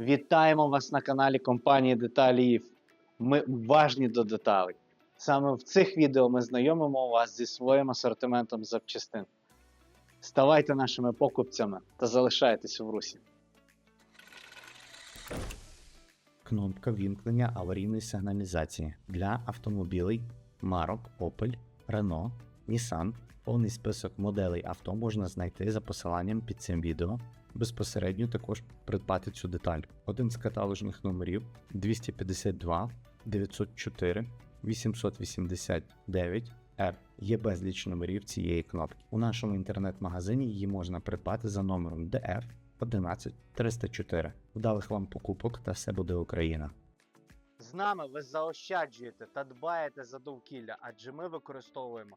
Вітаємо вас на каналі компанії Деталіїв. Ми уважні до деталей. Саме в цих відео ми знайомимо вас зі своїм асортиментом запчастин. Ставайте нашими покупцями та залишайтесь в русі. Кнопка вімкнення аварійної сигналізації для автомобілей марок Opel, Renault, Nissan. Повний список моделей авто можна знайти за посиланням під цим відео. Безпосередньо також придбати цю деталь. Один з каталожних номерів 252 904 889 R. Є безліч номерів цієї кнопки. У нашому інтернет-магазині її можна придбати за номером DR 11 304. Вдалих вам покупок та все буде Україна. З нами ви заощаджуєте та дбаєте за довкілля, адже ми використовуємо